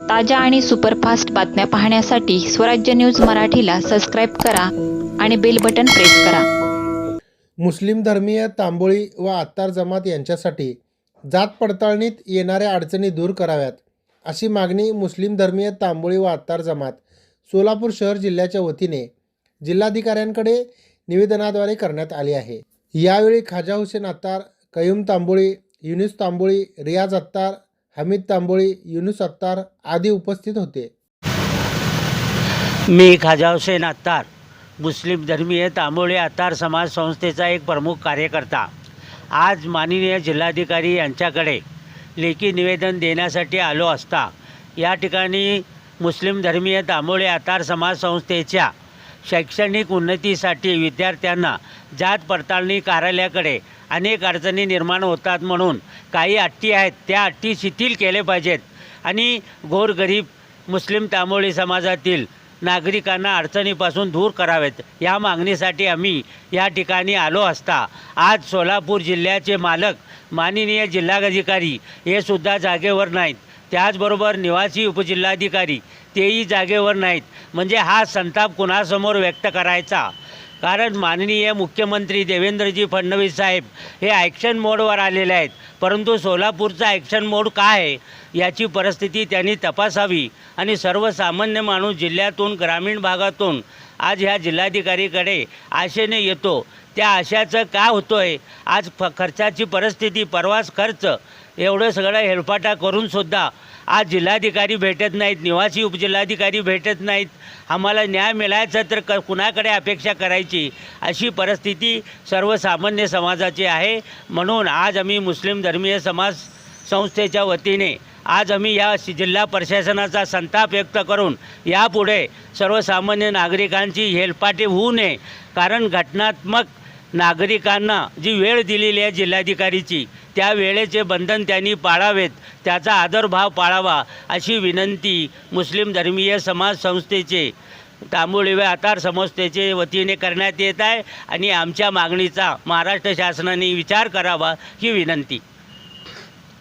ताज्या आणि सुपरफास्ट बातम्या पाहण्यासाठी स्वराज्य न्यूज मराठीला सबस्क्राईब करा आणि बेल बटन प्रेस करा. मुस्लिम धर्मीय तांबोळी व आत्तार जमात यांच्यासाठी जात पडताळणीत येणाऱ्या अडचणी दूर कराव्यात अशी मागणी मुस्लिम धर्मीय तांबोळी व आत्तार जमात सोलापूर शहर जिल्ह्याच्या वतीने जिल्हाधिकाऱ्यांकडे निवेदनाद्वारे करण्यात आली आहे. यावेळी खाजा हुसेन अत्तार कयूम तांबोळी युनिस तांबोळी रियाज अत्तार हमीद तांबोळी युनुस अत्तार आदी उपस्थित होते. मी खाजा हुसेन अत्तार मुस्लिम धर्मीय तांबोळे अत्तार समाज संस्थेचा एक प्रमुख कार्यकर्ता. आज माननीय जिल्हाधिकारी यांच्याकडे लेखी निवेदन देण्यासाठी आलो असता या ठिकाणी मुस्लिम धर्मीय तांबोळे अत्तार समाज संस्थेच्या शैक्षणिक उन्नतीसाठी विद्यार्थ्यांना जात पडताळणी कार्यालयाकडे अनेक अडचणी निर्माण होतात म्हणून काही अट्टी आहेत त्या अट्टी शिथिल केले पाहिजेत. आणि गोरगरीब मुस्लिम तांबोळी समाजातील नागरिकांना अडचणीपासून दूर करावेत. या मागणीसाठी आम्ही या ठिकाणी आलो असता आज सोलापूर जिल्ह्याचे मालक माननीय जिल्हाधिकारी हे सुद्धा जागेवर नाहीत. त्याचबरोबर निवासी उपजिल्हाधिकारी तेही जागेवर नाहीत. म्हणजे हा संताप कुणासमोर व्यक्त करायचा? कारण माननीय मुख्यमंत्री देवेंद्रजी फडणवीस साहेब हे ॲक्शन मोडवर आलेले आहेत. परंतु सोलापूरचा ॲक्शन मोड काय आहे याची परिस्थिती त्यांनी तपासावी. आणि सर्वसामान्य माणूस जिल्ह्यातून ग्रामीण भागातून आज ह्या जिल्हाधिकारीकडे आशेने येतो. त्या आशाचं काय होतो आहे आज फ खर्चाची परिस्थिती प्रवास खर्च एवढं सगळं हेलपाटा करूनसुद्धा आज जिल्हाधिकारी भेटत नाहीत निवासी उपजिल्हाधिकारी भेटत नाहीत. आम्हाला न्याय मिळायचा तर क कुणाकडे अपेक्षा करायची? अशी परिस्थिती सर्वसामान्य समाजाची आहे. म्हणून आज आम्ही मुस्लिम धर्मीय समाज संस्थेच्या वतीने आज आम्ही या जिल्हा प्रशासनाचा संताप व्यक्त करून यापुढे सर्वसामान्य नागरिकांची हेलपाटे होऊ नये. कारण घटनात्मक नागरिकांना जी वेळ दिलेली आहे जिल्हाधिकारीची त्या वेळेचे बंधन त्यांनी पाळावेत त्याचा आदरभाव पाळावा अशी विनंती मुस्लिम धर्मीय समाज संस्थेचे तांबोळी आतार संस्थेचे वतीने करण्यात येत आहे आणि आमच्या मागणीचा महाराष्ट्र शासनाने विचार करावा ही विनंती.